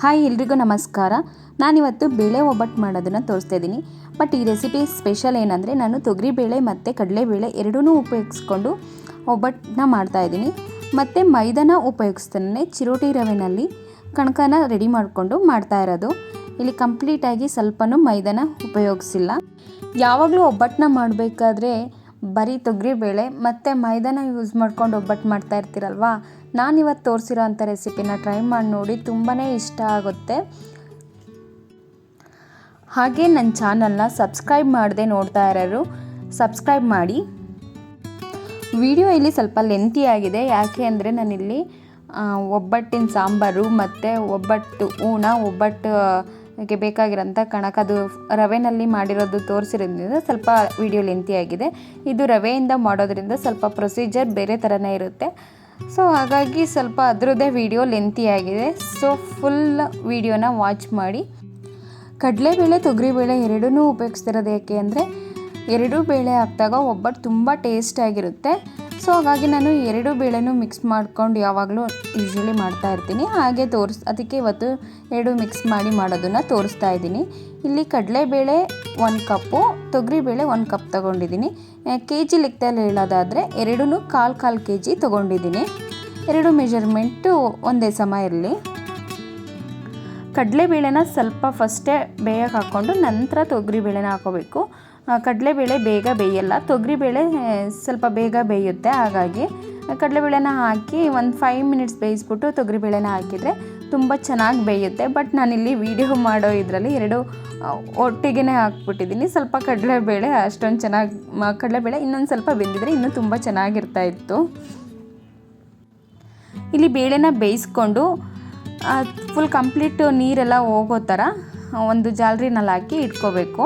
Hi ಎಲ್ರಿಗೂ ನಮಸ್ಕಾರ. ನಾನಿವತ್ತು ಬೇಳೆ ಒಬ್ಬಟ್ಟು ಮಾಡೋದನ್ನು ತೋರಿಸ್ತಾ ಇದ್ದೀನಿ. ಬಟ್ ಈ ರೆಸಿಪಿ ಸ್ಪೆಷಲ್ ಏನಂದರೆ ನಾನು ತೊಗರಿಬೇಳೆ ಮತ್ತು ಕಡಲೆಬೇಳೆ ಎರಡೂ ಉಪಯೋಗಿಸ್ಕೊಂಡು ಒಬ್ಬಟ್ಟನ್ನ ಮಾಡ್ತಾಯಿದ್ದೀನಿ ಮತ್ತು ಮೈದಾನ ಉಪಯೋಗಿಸ್ತಾನೆ ಚಿರೋಟಿ ರವೆನಲ್ಲಿ ಕಣಕನ ರೆಡಿ ಮಾಡಿಕೊಂಡು ಮಾಡ್ತಾ ಇರೋದು. ಇಲ್ಲಿ ಕಂಪ್ಲೀಟಾಗಿ ಸ್ವಲ್ಪನೂ ಮೈದಾನ ಉಪಯೋಗಿಸಿಲ್ಲ. ಯಾವಾಗಲೂ ಒಬ್ಬಟ್ಟನ್ನ ಮಾಡಬೇಕಾದ್ರೆ ಬರೀ ತೊಗರಿಬೇಳೆ ಮತ್ತು ಮೈದಾನ ಯೂಸ್ ಮಾಡ್ಕೊಂಡು ಒಬ್ಬಟ್ಟು ಮಾಡ್ತಾ ಇರ್ತೀರಲ್ವಾ? ನಾನಿವತ್ತು ತೋರಿಸಿರೋ ಅಂಥ ರೆಸಿಪಿನ ಟ್ರೈ ಮಾಡಿ ನೋಡಿ ತುಂಬಾ ಇಷ್ಟ ಆಗುತ್ತೆ. ಹಾಗೆ ನನ್ನ ಚಾನಲ್ನ ಸಬ್ಸ್ಕ್ರೈಬ್ ಮಾಡದೆ ನೋಡ್ತಾ ಇರೋರು ಸಬ್ಸ್ಕ್ರೈಬ್ ಮಾಡಿ. ವಿಡಿಯೋ ಇಲ್ಲಿ ಸ್ವಲ್ಪ ಲೆಂತಿ ಆಗಿದೆ. ಯಾಕೆ ಅಂದರೆ ನಾನಿಲ್ಲಿ ಒಬ್ಬಟ್ಟಿನ ಸಾಂಬಾರು ಮತ್ತು ಒಬ್ಬಟ್ಟು ಹೂಣ ಒಬ್ಬಟ್ಟು ಗೆ ಬೇಕಾಗಿರೋಂಥ ಕಣಕದು ರವೆನಲ್ಲಿ ಮಾಡಿರೋದು ತೋರಿಸಿರೋದ್ರಿಂದ ಸ್ವಲ್ಪ ವಿಡಿಯೋ ಲೆಂತಿ ಆಗಿದೆ. ಇದು ರವೆಯಿಂದ ಮಾಡೋದ್ರಿಂದ ಸ್ವಲ್ಪ ಪ್ರೊಸೀಜರ್ ಬೇರೆ ಥರನೇ ಇರುತ್ತೆ. ಸೊ ಹಾಗಾಗಿ ಸ್ವಲ್ಪ ಅದರದ್ದೇ ವಿಡಿಯೋ ಲೆಂತಿ ಆಗಿದೆ. ಸೊ ಫುಲ್ ವಿಡಿಯೋನ ವಾಚ್ ಮಾಡಿ. ಕಡಲೆಬೇಳೆ, ತೊಗರಿಬೇಳೆ ಎರಡೂ ಉಪಯೋಗಿಸ್ತಿರೋದು ಯಾಕೆ ಅಂದರೆ, ಎರಡೂ ಬೇಳೆ ಹಾಕಿದಾಗ ಒಬ್ಬಟ್ಟು ತುಂಬ ಟೇಸ್ಟಾಗಿರುತ್ತೆ ಸೊ ಹಾಗಾಗಿ ನಾನು ಎರಡು ಬೇಳೆನೂ ಮಿಕ್ಸ್ ಮಾಡ್ಕೊಂಡು ಯಾವಾಗಲೂ ಯೂಶ್ವಲಿ ಮಾಡ್ತಾ ಇರ್ತೀನಿ. ಹಾಗೆ ತೋರಿಸ್, ಅದಕ್ಕೆ ಇವತ್ತು ಎರಡು ಮಿಕ್ಸ್ ಮಾಡಿ ಮಾಡೋದನ್ನು ತೋರಿಸ್ತಾ ಇದ್ದೀನಿ. ಇಲ್ಲಿ ಕಡಲೆಬೇಳೆ ಒಂದು ಕಪ್ಪು, ತೊಗರಿಬೇಳೆ ಒಂದು ಕಪ್ ತೊಗೊಂಡಿದ್ದೀನಿ. ಕೆ ಜಿ ಲೆಕ್ಕದಲ್ಲಿ ಹೇಳೋದಾದರೆ ಎರಡೂ ಕಾಲು ಕಾಲು ಕೆ ಜಿ ತೊಗೊಂಡಿದ್ದೀನಿ. ಎರಡು ಮೆಜರ್ಮೆಂಟು ಒಂದೇ ಸಮ ಇರಲಿ. ಕಡಲೆಬೇಳೆನ ಸ್ವಲ್ಪ ಫಸ್ಟೇ ಬೇಯಕ್ಕೆ ಹಾಕ್ಕೊಂಡು ನಂತರ ತೊಗರಿಬೇಳೆನ ಹಾಕೋಬೇಕು. ಕಡಲೆಬೇಳೆ ಬೇಗ ಬೇಯಲ್ಲ. ತೊಗರಿಬೇಳೆ ಸ್ವಲ್ಪ ಬೇಗ ಬೇಯುತ್ತೆ. ಹಾಗಾಗಿ ಕಡಲೆಬೇಳೆನ ಹಾಕಿ ಒಂದು ಫೈವ್ ಮಿನಿಟ್ಸ್ ಬೇಯಿಸ್ಬಿಟ್ಟು ತೊಗರಿಬೇಳೆನ ಹಾಕಿದರೆ ತುಂಬ ಚೆನ್ನಾಗಿ ಬೇಯುತ್ತೆ. ಬಟ್ ನಾನಿಲ್ಲಿ ವಿಡಿಯೋ ಮಾಡೋ ಇದರಲ್ಲಿ ಎರಡು ಒಟ್ಟಿಗೆ ಹಾಕ್ಬಿಟ್ಟಿದ್ದೀನಿ. ಸ್ವಲ್ಪ ಕಡಲೆಬೇಳೆ ಅಷ್ಟೊಂದು ಚೆನ್ನಾಗಿ ಕಡಲೆಬೇಳೆ ಇನ್ನೊಂದು ಸ್ವಲ್ಪ ಬೆಂದಿದ್ರೆ ಇನ್ನೂ ತುಂಬ ಚೆನ್ನಾಗಿರ್ತಾ ಇತ್ತು. ಇಲ್ಲಿ ಬೇಳೆನ ಬೇಯಿಸ್ಕೊಂಡು ಫುಲ್ ಕಂಪ್ಲೀಟ್ ನೀರೆಲ್ಲ ಹೋಗೋ ಥರ ಒಂದು ಜಾಲರಿನಲ್ಲಿ ಹಾಕಿ ಇಟ್ಕೋಬೇಕು.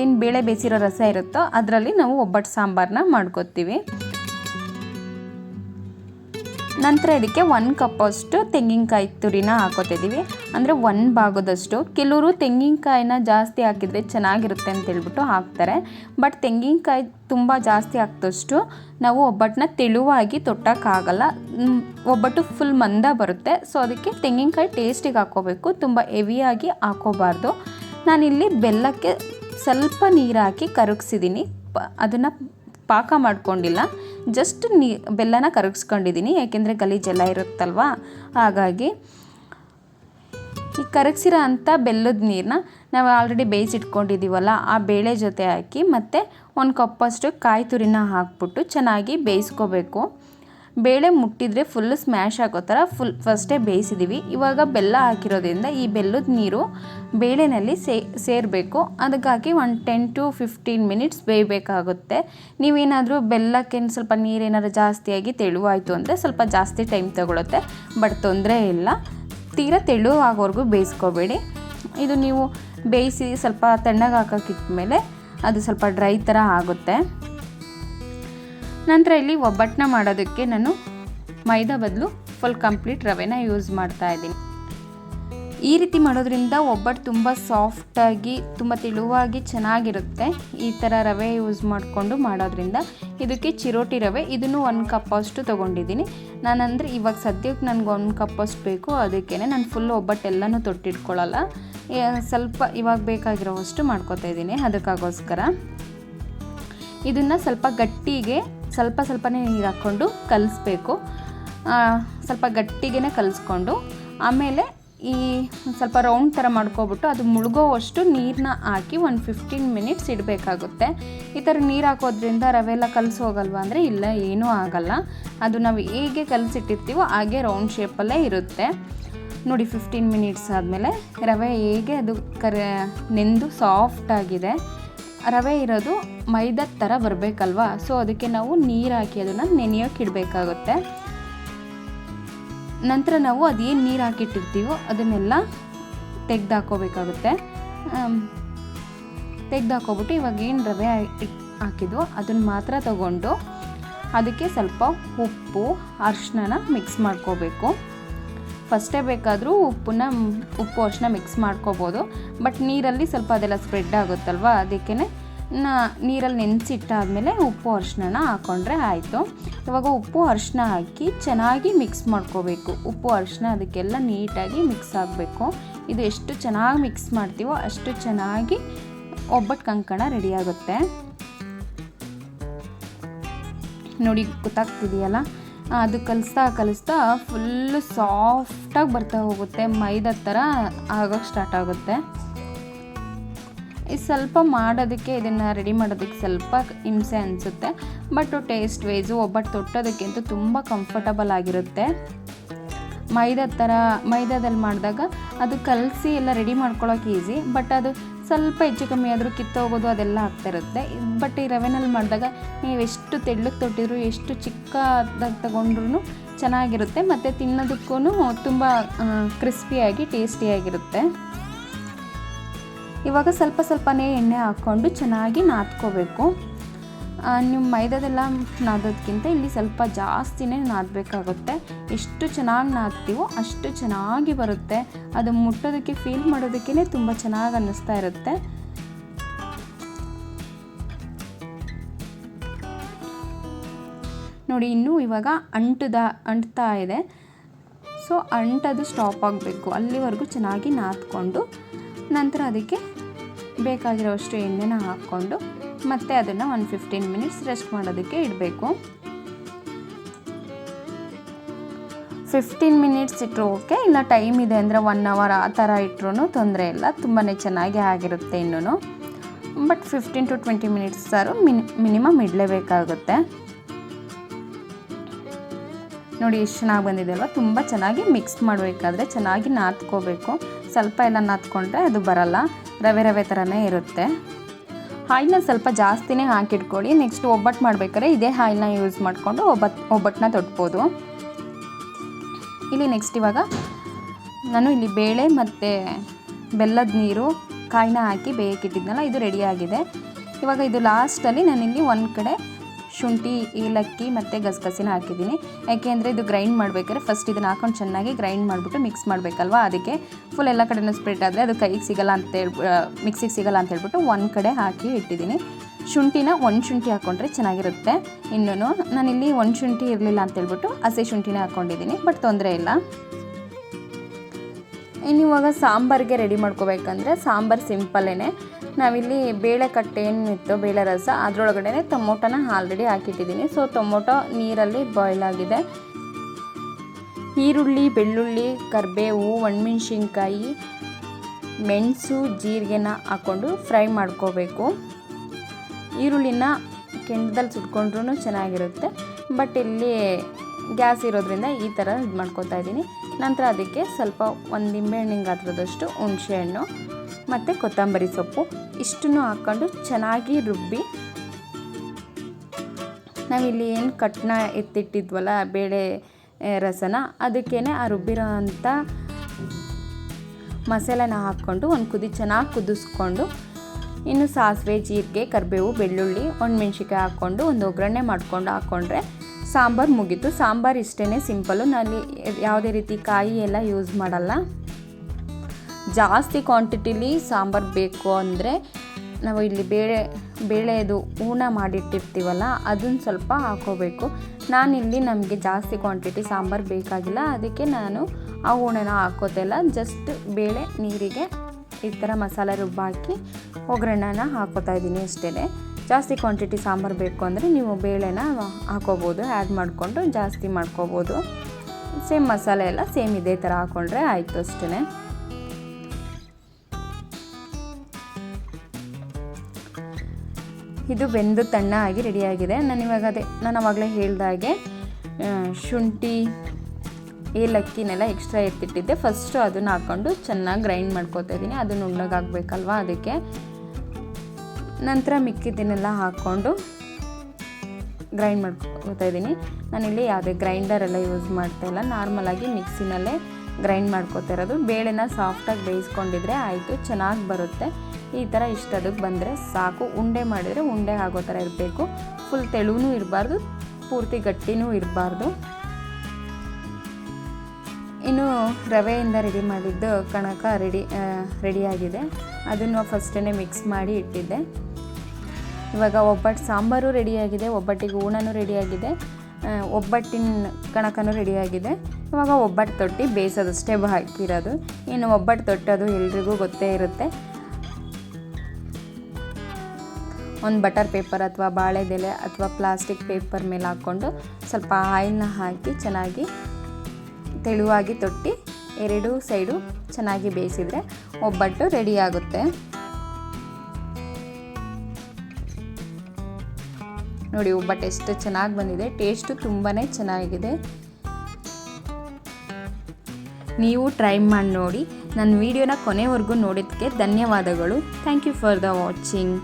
ಏನು ಬೇಳೆ ಬೇಯಿಸಿರೋ ರಸ ಇರುತ್ತೋ ಅದರಲ್ಲಿ ನಾವು ಒಬ್ಬಟ್ಟು ಸಾಂಬಾರನ್ನ ಮಾಡ್ಕೋತೀವಿ. ನಂತರ ಇದಕ್ಕೆ ಒಂದು ಕಪ್ಪಷ್ಟು ತೆಂಗಿನಕಾಯಿ ತುರಿನ ಹಾಕೋತಿದ್ದೀವಿ ಅಂದರೆ ಒಂದು ಭಾಗದಷ್ಟು. ಕೆಲವರು ತೆಂಗಿನಕಾಯಿನ ಜಾಸ್ತಿ ಹಾಕಿದರೆ ಚೆನ್ನಾಗಿರುತ್ತೆ ಅಂತ ಹೇಳ್ಬಿಟ್ಟು ಹಾಕ್ತಾರೆ. ಬಟ್ ತೆಂಗಿನಕಾಯಿ ತುಂಬ ಜಾಸ್ತಿ ಹಾಕಿದಷ್ಟು ನಾವು ಒಬ್ಬಟ್ಟನ್ನ ತೆಳುವಾಗಿ ತೊಟ್ಟಕ್ಕಾಗಲ್ಲ. ಒಬ್ಬಟ್ಟು ಫುಲ್ ಮಂದ ಬರುತ್ತೆ. ಸೊ ಅದಕ್ಕೆ ತೆಂಗಿನಕಾಯಿ ಟೇಸ್ಟಿಗೆ ಹಾಕೋಬೇಕು ತುಂಬ ಹೆವಿಯಾಗಿ ಹಾಕೋಬಾರ್ದು ನಾನಿಲ್ಲಿ ಬೆಲ್ಲಕ್ಕೆ ಸ್ವಲ್ಪ ನೀರು ಹಾಕಿ ಕರಗಿಸಿದ್ದೀನಿ ಪ, ಅದನ್ನು ಪಾಕ ಮಾಡಿಕೊಂಡಿಲ್ಲ. ಜಸ್ಟ್ ನೀ, ಬೆಲ್ಲನ ಕರಗಿಸ್ಕೊಂಡಿದ್ದೀನಿ ಯಾಕೆಂದರೆ ಗಲೀಜೆಲ್ಲ ಇರುತ್ತಲ್ವಾ? ಹಾಗಾಗಿ ಈ ಕರಗಿಸಿರೋ ಅಂಥ ಬೆಲ್ಲದ ನೀರನ್ನ ನಾವು ಆಲ್ರೆಡಿ ಬೇಯಿಸಿಟ್ಕೊಂಡಿದ್ದೀವಲ್ಲ ಆ ಬೇಳೆ ಜೊತೆ ಹಾಕಿ ಮತ್ತು ಒಂದು ಕಪ್ಪಷ್ಟು ಕಾಯಿ ತುರಿನ ಹಾಕ್ಬಿಟ್ಟು ಚೆನ್ನಾಗಿ ಬೇಯಿಸ್ಕೋಬೇಕು. ಬೇಳೆ ಮುಟ್ಟಿದರೆ ಫುಲ್ ಸ್ಮ್ಯಾಶ್ ಆಗೋ ಥರ ಫುಲ್ ಫಸ್ಟೇ ಬೇಯಿಸಿದ್ದೀವಿ. ಇವಾಗ ಬೆಲ್ಲ ಹಾಕಿರೋದ್ರಿಂದ ಈ ಬೆಲ್ಲದ ನೀರು ಬೇಳೆನಲ್ಲಿ ಸೇರಬೇಕು. ಅದಕ್ಕಾಗಿ ಒಂದು ಟೆನ್ ಟು ಫಿಫ್ಟೀನ್ ಮಿನಿಟ್ಸ್ ಬೇಯಬೇಕಾಗುತ್ತೆ. ನೀವೇನಾದರೂ ಬೆಲ್ಲಕ್ಕೆ ಸ್ವಲ್ಪ ನೀರೇನಾದ್ರು ಜಾಸ್ತಿಯಾಗಿ ತೆಳುವಾಯಿತು ಅಂದರೆ ಸ್ವಲ್ಪ ಜಾಸ್ತಿ ಟೈಮ್ ತಗೊಳುತ್ತೆ. ಬಟ್ ತೊಂದರೆ ಇಲ್ಲ. ತೀರ ತೆಳುವಾಗೋವರೆಗೂ ಬೇಯಿಸ್ಕೋಬೇಡಿ. ಇದು ನೀವು ಬೇಯಿಸಿ ಸ್ವಲ್ಪ ತಣ್ಣಗೆ ಹಾಕೋಕ್ಕಿಟ್ಮೇಲೆ ಅದು ಸ್ವಲ್ಪ ಡ್ರೈ ಥರ ಆಗುತ್ತೆ. ನಂತರ ಇಲ್ಲಿ ಒಬ್ಬಟ್ಟನ್ನ ಮಾಡೋದಕ್ಕೆ ನಾನು ಮೈದಾ ಬದಲು ಫುಲ್ ಕಂಪ್ಲೀಟ್ ರವೆನ ಯೂಸ್ ಮಾಡ್ತಾ ಇದ್ದೀನಿ. ಈ ರೀತಿ ಮಾಡೋದ್ರಿಂದ ಒಬ್ಬಟ್ಟು ತುಂಬ ಸಾಫ್ಟಾಗಿ ತುಂಬ ತೆಳುವಾಗಿ ಚೆನ್ನಾಗಿರುತ್ತೆ. ಈ ಥರ ರವೆ ಯೂಸ್ ಮಾಡಿಕೊಂಡು ಮಾಡೋದ್ರಿಂದ ಇದಕ್ಕೆ ಚಿರೋಟಿ ರವೆ, ಇದನ್ನು ಒಂದು ಕಪ್ಪಷ್ಟು ತೊಗೊಂಡಿದ್ದೀನಿ. ನಾನಂದರೆ ಇವಾಗ ಸದ್ಯಕ್ಕೆ ನನಗೆ ಒಂದು ಕಪ್ಪಷ್ಟು ಬೇಕು ಅದಕ್ಕೇ ನಾನು ಫುಲ್ ಒಬ್ಬಟ್ಟು ಎಲ್ಲನೂ ತೊಟ್ಟಿಟ್ಕೊಳ್ಳಲ್ಲ ಸ್ವಲ್ಪ ಇವಾಗ ಬೇಕಾಗಿರೋವಷ್ಟು ಮಾಡ್ಕೋತಾ ಇದ್ದೀನಿ, ಅದಕ್ಕಾಗೋಸ್ಕರ. ಇದನ್ನು ಸ್ವಲ್ಪ ಗಟ್ಟಿಗೆ ಸ್ವಲ್ಪ ಸ್ವಲ್ಪನೇ ನೀರು ಹಾಕ್ಕೊಂಡು ಕಲಿಸ್ಬೇಕು. ಸ್ವಲ್ಪ ಗಟ್ಟಿಗೆ ಕಲಿಸ್ಕೊಂಡು ಆಮೇಲೆ ಈ ಸ್ವಲ್ಪ ರೌಂಡ್ ಥರ ಮಾಡ್ಕೊಬಿಟ್ಟು ಅದು ಮುಳುಗೋವಷ್ಟು ನೀರನ್ನ ಹಾಕಿ ಒಂದು ಫಿಫ್ಟೀನ್ ಮಿನಿಟ್ಸ್ ಇಡಬೇಕಾಗುತ್ತೆ. ಈ ಥರ ನೀರು ಹಾಕೋದ್ರಿಂದ ರವೆ ಎಲ್ಲ ಕಲಸಿ ಹೋಗಲ್ವಾ ಅಂದರೆ ಇಲ್ಲ, ಏನೂ ಆಗಲ್ಲ. ಅದು ನಾವು ಹೇಗೆ ಕಲಸಿಟ್ಟಿರ್ತೀವೋ ಹಾಗೆ ರೌಂಡ್ ಶೇಪಲ್ಲೇ ಇರುತ್ತೆ. ನೋಡಿ ಫಿಫ್ಟೀನ್ ಮಿನಿಟ್ಸ್ ಆದಮೇಲೆ ರವೆ ಹೇಗೆ ಅದು ಕರೆ ನೆಂದು ಸಾಫ್ಟ್ ಆಗಿದೆ. ರವೆ ಇರೋದು ಮೈದಾ ಥರ ಬರಬೇಕಲ್ವಾ? ಸೊ ಅದಕ್ಕೆ ನಾವು ನೀರು ಹಾಕಿ ಅದನ್ನು ನೆನೆಯೋಕೆ ಇಡಬೇಕಾಗುತ್ತೆ. ನಂತರ ನಾವು ಅದೇನು ನೀರು ಹಾಕಿಟ್ಟಿರ್ತೀವೋ ಅದನ್ನೆಲ್ಲ ತೆಗ್ದು ಹಾಕೋಬೇಕಾಗುತ್ತೆ ತೆಗ್ದು ಹಾಕೋಬಿಟ್ಟು ಇವಾಗ ಏನು ರವೆ ಹಾಕಿದ್ವು ಅದನ್ನು ಮಾತ್ರ ತಗೊಂಡು ಅದಕ್ಕೆ ಸ್ವಲ್ಪ ಉಪ್ಪು ಅರಿಶಿನ ಮಿಕ್ಸ್ ಮಾಡ್ಕೋಬೇಕು. ಫಸ್ಟೇ ಬೇಕಾದರೂ ಉಪ್ಪನ್ನ, ಉಪ್ಪು ಅರಿಶಿನ ಮಿಕ್ಸ್ ಮಾಡ್ಕೋಬೋದು. ಬಟ್ ನೀರಲ್ಲಿ ಸ್ವಲ್ಪ ಅದೆಲ್ಲ ಸ್ಪ್ರೆಡ್ ಆಗುತ್ತಲ್ವ? ಅದಕ್ಕೇ ನ, ನೀರಲ್ಲಿ ನೆನೆಸಿಟ್ಟಾದಮೇಲೆ ಉಪ್ಪು ಅರಿಶಿನ ಹಾಕ್ಕೊಂಡ್ರೆ ಆಯಿತು. ಇವಾಗ ಉಪ್ಪು ಅರಿಶಿನ ಹಾಕಿ ಚೆನ್ನಾಗಿ ಮಿಕ್ಸ್ ಮಾಡ್ಕೋಬೇಕು. ಉಪ್ಪು ಅರಿಶಿನ ಅದಕ್ಕೆಲ್ಲ ನೀಟಾಗಿ ಮಿಕ್ಸ್ ಆಗಬೇಕು. ಇದು ಎಷ್ಟು ಚೆನ್ನಾಗಿ ಮಿಕ್ಸ್ ಮಾಡ್ತೀವೋ ಅಷ್ಟು ಚೆನ್ನಾಗಿ ಒಬ್ಬಟ್ಟು ಕಂಕಣ ರೆಡಿಯಾಗುತ್ತೆ ನೋಡಿ, ಗೊತ್ತಾಗ್ತಿದೆಯಲ್ಲ? ಅದು ಕಲಿಸ್ತಾ ಕಲಿಸ್ತಾ ಫುಲ್ಲು ಸಾಫ್ಟಾಗಿ ಬರ್ತಾ ಹೋಗುತ್ತೆ. ಮೈದಾ ಥರ ಆಗೋಕ್ಕೆ ಸ್ಟಾರ್ಟ್ ಆಗುತ್ತೆ. ಇದು ಸ್ವಲ್ಪ ಮಾಡೋದಕ್ಕೆ ಇದನ್ನು ರೆಡಿ ಮಾಡೋದಕ್ಕೆ ಸ್ವಲ್ಪ ಹಿಂಸೆ ಅನಿಸುತ್ತೆ. ಬಟ್ ಟೇಸ್ಟ್ ವೈಸು ಒಬ್ಬಟ್ಟು ತೊಟ್ಟೋದಕ್ಕಿಂತ ತುಂಬ ಕಂಫರ್ಟಬಲ್ ಆಗಿರುತ್ತೆ. ಮೈದಾ ಥರ, ಮೈದಾದಲ್ಲಿ ಮಾಡಿದಾಗ ಅದು ಕಲಸಿ ಎಲ್ಲ ರೆಡಿ ಮಾಡ್ಕೊಳ್ಳೋಕೆ ಈಸಿ ಬಟ್ ಅದು ಸ್ವಲ್ಪ ಹೆಚ್ಚು ಕಮ್ಮಿ ಆದರೂ ಕಿತ್ತೋಗೋದು ಅದೆಲ್ಲ ಆಗ್ತಾ ಇರುತ್ತೆ. ಬಟ್ ಈ ರವೆನಲ್ಲಿ ಮಾಡಿದಾಗ ನೀವು ಎಷ್ಟು ತೆಳ್ಳಗೆ ತೊಟ್ಟಿದ್ರು, ಎಷ್ಟು ಚಿಕ್ಕದಾಗಿ ತಗೊಂಡ್ರು ಚೆನ್ನಾಗಿರುತ್ತೆ. ಮತ್ತು ತಿನ್ನೋದಕ್ಕೂ ತುಂಬ ಕ್ರಿಸ್ಪಿಯಾಗಿ ಟೇಸ್ಟಿಯಾಗಿರುತ್ತೆ ಇವಾಗ ಸ್ವಲ್ಪ ಸ್ವಲ್ಪನೇ ಎಣ್ಣೆ ಹಾಕ್ಕೊಂಡು ಚೆನ್ನಾಗಿ ನಾದ್ಕೋಬೇಕು. ನೀವು ಮೈದಾದೆಲ್ಲ ನಾದೋದಕ್ಕಿಂತ ಇಲ್ಲಿ ಸ್ವಲ್ಪ ಜಾಸ್ತಿನೇ ನಾದಬೇಕಾಗುತ್ತೆ. ಎಷ್ಟು ಚೆನ್ನಾಗಿ ನಾದ್ತೀವೋ ಅಷ್ಟು ಚೆನ್ನಾಗಿ ಬರುತ್ತೆ. ಅದು ಮುಟ್ಟೋದಕ್ಕೆ ಫೀಲ್ ಮಾಡೋದಕ್ಕೇ ತುಂಬ ಚೆನ್ನಾಗಿ ಅನ್ನಿಸ್ತಾ ಇರುತ್ತೆ. ನೋಡಿ, ಇನ್ನೂ ಇವಾಗ ಅಂಟದ, ಅಂಟ್ತಾ ಇದೆ. ಸೊ ಅಂಟದು ಸ್ಟಾಪ್ ಆಗಬೇಕು. ಅಲ್ಲಿವರೆಗೂ ಚೆನ್ನಾಗಿ ನಾದ್ಕೊಂಡು, ನಂತರ ಅದಕ್ಕೆ ಬೇಕಾಗಿರೋಷ್ಟು ಎಣ್ಣೆನ ಹಾಕ್ಕೊಂಡು ಮತ್ತೆ ಅದನ್ನು ಒಂದು ಫಿಫ್ಟೀನ್ ಮಿನಿಟ್ಸ್ ರೆಸ್ಟ್ ಮಾಡೋದಕ್ಕೆ ಇಡಬೇಕು. ಫಿಫ್ಟೀನ್ ಮಿನಿಟ್ಸ್ ಇಟ್ಟರು ಓಕೆ ಇಲ್ಲ ಟೈಮ್ ಇದೆ ಅಂದರೆ ಒನ್ ಅವರ್ ಆ ಥರ ಇಟ್ಟರು ತೊಂದರೆ ಇಲ್ಲ ತುಂಬಾ ಚೆನ್ನಾಗಿ ಆಗಿರುತ್ತೆ ಇನ್ನೂ but fifteen to twenty minutes ಸಾರು ಮಿನಿ ಮಿನಿಮಮ್ ಇಡಲೇಬೇಕಾಗುತ್ತೆ. ನೋಡಿ ಎಷ್ಟು ಚೆನ್ನಾಗಿ ಬಂದಿದೆ ಅಲ್ವಾ? ತುಂಬ ಚೆನ್ನಾಗಿ ಮಿಕ್ಸ್ ಮಾಡಬೇಕಾದ್ರೆ ಚೆನ್ನಾಗಿ ನಾದ್ಕೋಬೇಕು ಸ್ವಲ್ಪ ಎಲ್ಲ ನಾದ್ಕೊಂಡ್ರೆ ಅದು ಬರಲ್ಲ. ರವೆ ರವೆ ಥರನೇ ಇರುತ್ತೆ. ಆಯಿಲ್ನ ಸ್ವಲ್ಪ ಜಾಸ್ತಿನೇ ಹಾಕಿಟ್ಕೊಳ್ಳಿ. ನೆಕ್ಸ್ಟ್ ಒಬ್ಬಟ್ಟು ಮಾಡ್ಬೇಕಾದ್ರೆ ಇದೇ ಆಯಿಲ್ನ ಯೂಸ್ ಮಾಡಿಕೊಂಡು ಒಬ್ಬಟ್ಟು ಒಬ್ಬಟ್ಟನ್ನ ತೊಟ್ಬೋದು. ಇಲ್ಲಿ ನೆಕ್ಸ್ಟ್ ಇವಾಗ ನಾನು ಇಲ್ಲಿ ಬೇಳೆ ಮತ್ತು ಬೆಲ್ಲದ ನೀರು, ಕಾಯಿನ ಹಾಕಿ ಬೇಯಕ್ಕಿಟ್ಟಿದ್ನಲ್ಲ ಇದು ರೆಡಿಯಾಗಿದೆ ಇವಾಗ ಇದು ಲಾಸ್ಟಲ್ಲಿ ನಾನಿಲ್ಲಿ ಒಂದು ಕಡೆ ಶುಂಠಿ, ಏಲಕ್ಕಿ ಮತ್ತು ಗಸಗಸಿನ ಹಾಕಿದ್ದೀನಿ. ಯಾಕೆಂದರೆ ಇದು ಗ್ರೈಂಡ್ ಮಾಡಬೇಕಾದ್ರೆ ಫಸ್ಟ್ ಇದನ್ನು ಹಾಕೊಂಡು ಚೆನ್ನಾಗಿ ಗ್ರೈಂಡ್ ಮಾಡಿಬಿಟ್ಟು ಮಿಕ್ಸ್ ಮಾಡಬೇಕಲ್ವಾ? ಅದಕ್ಕೆ ಫುಲ್ ಎಲ್ಲ ಕಡೆನೂ ಸ್ಪ್ರೆಡ್ ಆದರೆ ಅದು ಕೈಗೆ ಸಿಗಲ್ಲ ಅಂತ ಹೇಳಿ ಮಿಕ್ಸಿಗೆ ಸಿಗಲ್ಲ ಅಂತ ಹೇಳ್ಬಿಟ್ಟು ಒಂದು ಕಡೆ ಹಾಕಿ ಇಟ್ಟಿದ್ದೀನಿ. ಶುಂಠಿನ ಒಂದು ಶುಂಠಿ ಹಾಕ್ಕೊಂಡ್ರೆ ಚೆನ್ನಾಗಿರುತ್ತೆ. ಇನ್ನೂ ನಾನಿಲ್ಲಿ ಒಂದು ಶುಂಠಿ ಇರಲಿಲ್ಲ ಅಂತ ಹೇಳ್ಬಿಟ್ಟು ಹಸಿ ಶುಂಠಿನೇ ಹಾಕ್ಕೊಂಡಿದ್ದೀನಿ ಬಟ್ ತೊಂದರೆ ಇಲ್ಲ. ಇನ್ನು ಇವಾಗ ಸಾಂಬಾರಿಗೆ ರೆಡಿ ಮಾಡ್ಕೋಬೇಕಂದ್ರೆ ಸಾಂಬಾರು ಸಿಂಪಲ್ಲೇ ನಾವಿಲ್ಲಿ ಬೇಳೆ ಕಟ್ಟೆ ಏನಿತ್ತು ಬೇಳೆ ರಸ ಅದರೊಳಗಡೆ ಟೊಮೊಟೊನ ಆಲ್ರೆಡಿ ಹಾಕಿಟ್ಟಿದ್ದೀನಿ. ಸೊ ಟೊಮೊಟೊ ನೀರಲ್ಲಿ ಬಾಯ್ಲ್ ಆಗಿದೆ. ಈರುಳ್ಳಿ, ಬೆಳ್ಳುಳ್ಳಿ ಕರಿಬೇವು ಒಣಮೆಣ್ಸಿನ್ಕಾಯಿ, ಮೆಣಸು, ಜೀರಿಗೆನ ಹಾಕ್ಕೊಂಡು ಫ್ರೈ ಮಾಡ್ಕೋಬೇಕು. ಈರುಳ್ಳಿನ ಕೆಂಡದಲ್ಲಿ ಸುಟ್ಕೊಂಡ್ರೂ ಚೆನ್ನಾಗಿರುತ್ತೆ. ಬಟ್ ಇಲ್ಲಿ ಗ್ಯಾಸ್ ಇರೋದ್ರಿಂದ ಈ ಥರ ಇದು ಮಾಡ್ಕೊತಾ ಇದ್ದೀನಿ. ನಂತರ ಅದಕ್ಕೆ ಸ್ವಲ್ಪ ಒಂದು ನಿಂಬೆಹಣ್ಣಿನ ಗಾತ್ರದಷ್ಟು ಹುಣಸೆಹಣ್ಣು. ಮತ್ತು ಕೊತ್ತಂಬರಿ ಸೊಪ್ಪು. ಇಷ್ಟನ್ನು ಹಾಕ್ಕೊಂಡು ಚೆನ್ನಾಗಿ ರುಬ್ಬಿ. ನಾವಿಲ್ಲಿ ಏನು ಕಟ್ನ ಎತ್ತಿಟ್ಟಿದ್ವಲ್ಲ, ಬೇಳೆ ರಸನ ಅದಕ್ಕೇ ಆ ರುಬ್ಬಿರೋ ಅಂಥ ಮಸಾಲೆನ ಹಾಕ್ಕೊಂಡು ಒಂದು ಕುದಿ ಚೆನ್ನಾಗಿ ಕುದಿಸ್ಕೊಂಡು, ಇನ್ನು ಸಾಸಿವೆ, ಜೀರಿಗೆ, ಕರಿಬೇವು, ಬೆಳ್ಳುಳ್ಳಿ ಒಣಮೆಣ್ಸಿಕಾಯಿ ಹಾಕ್ಕೊಂಡು ಒಂದು ಒಗ್ಗರಣೆ ಮಾಡಿಕೊಂಡು ಹಾಕ್ಕೊಂಡ್ರೆ ಸಾಂಬಾರು ಮುಗೀತು. ಸಾಂಬಾರು ಇಷ್ಟೇ ಸಿಂಪಲ್ಲು. ನಾನು ಯಾವುದೇ ರೀತಿ ಕಾಯಿ ಎಲ್ಲ ಯೂಸ್ ಮಾಡಲ್ಲ. ಜಾಸ್ತಿ ಕ್ವಾಂಟಿಟಿಲಿ ಸಾಂಬಾರು ಬೇಕು ಅಂದರೆ ನಾವು ಇಲ್ಲಿ ಬೇಳೆ, ಬೇಳೆದು ಊಣ ಮಾಡಿಟ್ಟಿರ್ತೀವಲ್ಲ, ಅದನ್ನು ಸ್ವಲ್ಪ ಹಾಕೋಬೇಕು. ನಾನಿಲ್ಲಿ ನಮಗೆ ಜಾಸ್ತಿ ಕ್ವಾಂಟಿಟಿ ಸಾಂಬಾರು ಬೇಕಾಗಿಲ್ಲ, ಅದಕ್ಕೆ ನಾನು ಆ ಹೂರ್ಣನ ಹಾಕೋತಿಲ್ಲ ಜಸ್ಟ್ ಬೇಳೆ, ನೀರಿಗೆ ಈ ಥರ ಮಸಾಲೆ ರುಬ್ಬಾಕಿ ಒಗ್ಗರಣೆನ ಹಾಕೋತಾ ಇದ್ದೀನಿ ಅಷ್ಟೇ ಜಾಸ್ತಿ ಕ್ವಾಂಟಿಟಿ ಸಾಂಬಾರು ಬೇಕು ಅಂದರೆ ನೀವು ಬೇಳೆನ ಹಾಕೋಬೋದು ಆ್ಯಡ್ ಮಾಡಿಕೊಂಡು ಜಾಸ್ತಿ ಮಾಡ್ಕೋಬೋದು. ಸೇಮ್ ಮಸಾಲೆ ಎಲ್ಲ ಸೇಮ್ ಇದೇ ಥರ ಹಾಕ್ಕೊಂಡ್ರೆ ಆಯಿತು ಅಷ್ಟೇ ಇದು ಬೆಂದು ತಣ್ಣ ಆಗಿ ರೆಡಿಯಾಗಿದೆ. ನಾನು ಇವಾಗ ಅದೇ, ನಾನು ಅವಾಗಲೇ ಹಾಗೆ ಶುಂಠಿ, ಏಲಕ್ಕಿನೆಲ್ಲ ಎಕ್ಸ್ಟ್ರಾ ಎತ್ತಿಟ್ಟಿದ್ದೆ. ಫಸ್ಟು ಅದನ್ನು ಹಾಕ್ಕೊಂಡು ಚೆನ್ನಾಗಿ ಗ್ರೈಂಡ್ ಮಾಡ್ಕೋತಾ ಇದ್ದೀನಿ ಅದು ನುಣ್ಣಗಾಗಬೇಕಲ್ವ ಅದಕ್ಕೆ. ನಂತರ ಮಿಕ್ಕಿದ್ದನ್ನೆಲ್ಲ ಹಾಕ್ಕೊಂಡು ಗ್ರೈಂಡ್ ಮಾಡ್ಕೋತಾ ಇದ್ದೀನಿ ನಾನಿಲ್ಲಿ ಯಾವುದೇ ಗ್ರೈಂಡರೆಲ್ಲ ಯೂಸ್ ಮಾಡ್ತಾ ಇಲ್ಲ. ನಾರ್ಮಲಾಗಿ ಮಿಕ್ಸಿನಲ್ಲೇ ಗ್ರೈಂಡ್ ಮಾಡ್ಕೋತಾ ಇರೋದು. ಬೇಳೆನ ಸಾಫ್ಟಾಗಿ ಬೇಯಿಸ್ಕೊಂಡಿದ್ರೆ ಆಯಿತು, ಚೆನ್ನಾಗಿ ಬರುತ್ತೆ. ಈ ಥರ ಇಷ್ಟದಕ್ಕೆ ಬಂದರೆ ಸಾಕು. ಉಂಡೆ ಮಾಡಿದರೆ ಉಂಡೆ ಆಗೋ ಥರ ಇರಬೇಕು. ಫುಲ್ ತೆಳುವೂ ಇರಬಾರ್ದು, ಪೂರ್ತಿ ಗಟ್ಟಿನೂ ಇರಬಾರ್ದು. ಇನ್ನು ರವೆಯಿಂದ ರೆಡಿ ಮಾಡಿದ್ದು ಕಣಕ ರೆಡಿ ರೆಡಿಯಾಗಿದೆ ಅದನ್ನು ಫಸ್ಟೇ ಮಿಕ್ಸ್ ಮಾಡಿ ಇಟ್ಟಿದ್ದೆ. ಇವಾಗ ಒಬ್ಬಟ್ಟು ಸಾಂಬಾರು ರೆಡಿಯಾಗಿದೆ ಒಬ್ಬಟ್ಟಿಗೆ ಹೂಣನೂ ರೆಡಿಯಾಗಿದೆ ಒಬ್ಬಟ್ಟಿನ ಕಣಕನೂ ರೆಡಿಯಾಗಿದೆ ಇವಾಗ ಒಬ್ಬಟ್ಟು ತೊಟ್ಟಿ ಬೇಯಿಸೋದಷ್ಟೇ ಹಾಕಿರೋದು ಇನ್ನು ಒಬ್ಬಟ್ಟು ತೊಟ್ಟೋದು ಎಲ್ರಿಗೂ ಗೊತ್ತೇ ಇರುತ್ತೆ. ಒಂದು ಬಟರ್ ಪೇಪರ್ ಅಥವಾ ಬಾಳೆದೆಲೆ ಅಥವಾ ಪ್ಲಾಸ್ಟಿಕ್ ಪೇಪರ್ ಮೇಲೆ ಹಾಕ್ಕೊಂಡು ಸ್ವಲ್ಪ ಆಯಿಲ್ನ ಹಾಕಿ ಚೆನ್ನಾಗಿ ತೆಳುವಾಗಿ ತೊಟ್ಟಿ ಎರಡೂ ಸೈಡು ಚೆನ್ನಾಗಿ ಬೇಯಿಸಿದರೆ ಒಬ್ಬಟ್ಟು ರೆಡಿ ಆಗುತ್ತೆ. ನೋಡಿ ಒಬ್ಬಟ್ಟು ಎಷ್ಟು ಚೆನ್ನಾಗಿ ಬಂದಿದೆ, ಟೇಸ್ಟು ತುಂಬಾ ಚೆನ್ನಾಗಿದೆ. ನೀವು ಟ್ರೈ ಮಾಡಿ ನೋಡಿ. ನನ್ನ ವಿಡಿಯೋನ ಕೊನೆವರೆಗೂ ನೋಡಿದ್ದಕ್ಕೆ ಧನ್ಯವಾದಗಳು. Thank you for the watching.